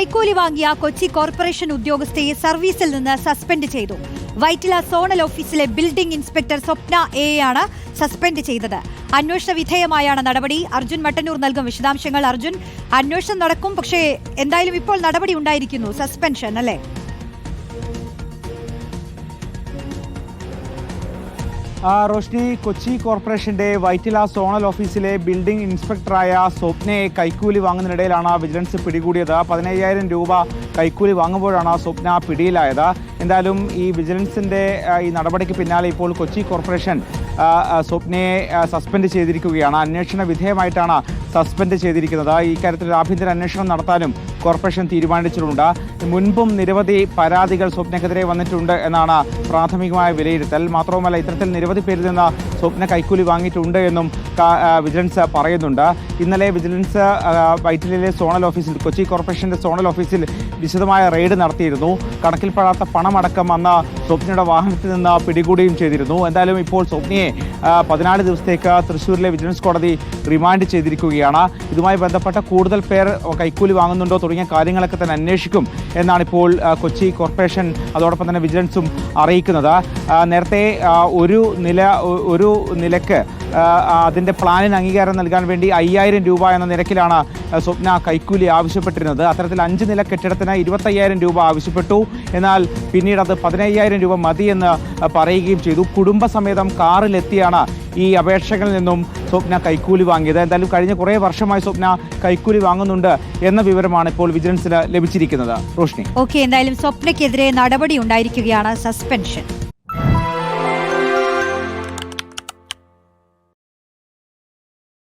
കൈക്കൂലി വാങ്ങിയ കൊച്ചി കോർപ്പറേഷൻ ഉദ്യോഗസ്ഥയെ സർവീസിൽ നിന്ന് സസ്പെൻഡ് ചെയ്തു. വൈറ്റില സോണൽ ഓഫീസിലെ ബിൽഡിംഗ് ഇൻസ്പെക്ടർ സ്വപ്ന എ ആണ് സസ്പെൻഡ് ചെയ്തത്. അന്വേഷണ വിധേയമായാണ് നടപടി. അർജുൻ മട്ടന്നൂർ നൽകും വിശദാംശങ്ങൾ. അർജുൻ അന്വേഷണം നടക്കും പക്ഷേ എന്തായാലും ഇപ്പോൾ നടപടി ഉണ്ടായിരിക്കുന്നു. സസ്പെൻഷൻ അല്ലേ? റോഷ്നി കൊച്ചി കോർപ്പറേഷന്റെ വൈറ്റില സോണൽ ഓഫീസിലെ ബിൽഡിംഗ് ഇൻസ്പെക്ടറായ സ്വപ്നയെ കൈക്കൂലി വാങ്ങുന്നതിനിടയിലാണ് വിജിലൻസ് പിടികൂടിയത്. പതിനയ്യായിരം രൂപ കൈക്കൂലി വാങ്ങുമ്പോഴാണ് സ്വപ്ന പിടിയിലായത്. എന്തായാലും ഈ വിജിലൻസിന്റെ ഈ നടപടിക്ക് പിന്നാലെ ഇപ്പോൾ കൊച്ചി കോർപ്പറേഷൻ സ്വപ്നയെ സസ്പെൻഡ് ചെയ്തിരിക്കുകയാണ്. അന്വേഷണ വിധേയമായിട്ടാണ് സസ്പെൻഡ് ചെയ്തിരിക്കുന്നത്. ഈ കാര്യത്തിൽ ആഭ്യന്തര അന്വേഷണം നടത്താനും കോർപ്പറേഷൻ തീരുമാനിച്ചിട്ടുണ്ട്. മുൻപും നിരവധി പരാതികൾ സ്വപ്നക്കെതിരെ വന്നിട്ടുണ്ട് എന്നാണ് പ്രാഥമികമായ വിലയിരുത്തൽ. മാത്രവുമല്ല ഇത്തരത്തിൽ നിരവധി പേരിൽ നിന്ന് സ്വപ്ന കൈക്കൂലി വാങ്ങിയിട്ടുണ്ട് എന്നും വിജിലൻസ് പറയുന്നുണ്ട്. ഇന്നലെ വിജിലൻസ് വൈറ്റിലെ സോണൽ ഓഫീസിൽ കൊച്ചി കോർപ്പറേഷന്റെ സോണൽ ഓഫീസിൽ വിശദമായ റെയ്ഡ് നടത്തിയിരുന്നു. കണക്കിൽപ്പെടാത്ത പണമടക്കം അന്ന് സ്വപ്നയുടെ വാഹനത്തിൽ നിന്ന് പിടികൂടുകയും ചെയ്തിരുന്നു. എന്തായാലും ഇപ്പോൾ സ്വപ്നയെ പതിനാല് ദിവസത്തേക്ക് തൃശ്ശൂരിലെ വിജിലൻസ് കോടതി റിമാൻഡ് ചെയ്തിരിക്കുകയാണ്. ഇതുമായി ബന്ധപ്പെട്ട കൂടുതൽ പേർ കൈക്കൂലി വാങ്ങുന്നുണ്ടോ തുടങ്ങിയ കാര്യങ്ങളൊക്കെ തന്നെ അന്വേഷിക്കും എന്നാണ് ഇപ്പോൾ കൊച്ചി കോർപ്പറേഷൻ അതോടൊപ്പം തന്നെ വിജിലൻസും അറിയിക്കുന്നത്. നേരത്തെ ഒരു നില ഒരു നിലയ്ക്ക് അതിന്റെ പ്ലാനിന് അംഗീകാരം നൽകാൻ വേണ്ടി അയ്യായിരം രൂപ എന്ന നിരക്കിലാണ് സ്വപ്ന കൈക്കൂലി ആവശ്യപ്പെട്ടിരുന്നത്. അത്തരത്തിൽ അഞ്ച് നില കെട്ടിടത്തിന് ഇരുപത്തയ്യായിരം രൂപ ആവശ്യപ്പെട്ടു. എന്നാൽ പിന്നീട് അത് പതിനയ്യായിരം രൂപ മതിയെന്ന് പറയുകയും ചെയ്തു. കുടുംബസമേതം കാറിലെത്തിയാണ് ഈ അപേക്ഷകളിൽ നിന്നും സ്വപ്ന കൈക്കൂലി വാങ്ങിയത്. എന്തായാലും കഴിഞ്ഞ കുറേ വർഷമായി സ്വപ്ന കൈക്കൂലി വാങ്ങുന്നുണ്ട് എന്ന വിവരമാണ് ഇപ്പോൾ വിജിലൻസിന് ലഭിച്ചിരിക്കുന്നത്. റോഷ്നി. ഓക്കെ എന്തായാലും സ്വപ്നയ്ക്കെതിരെ നടപടി ഉണ്ടായിരിക്കുകയാണ് സസ്പെൻഷൻ.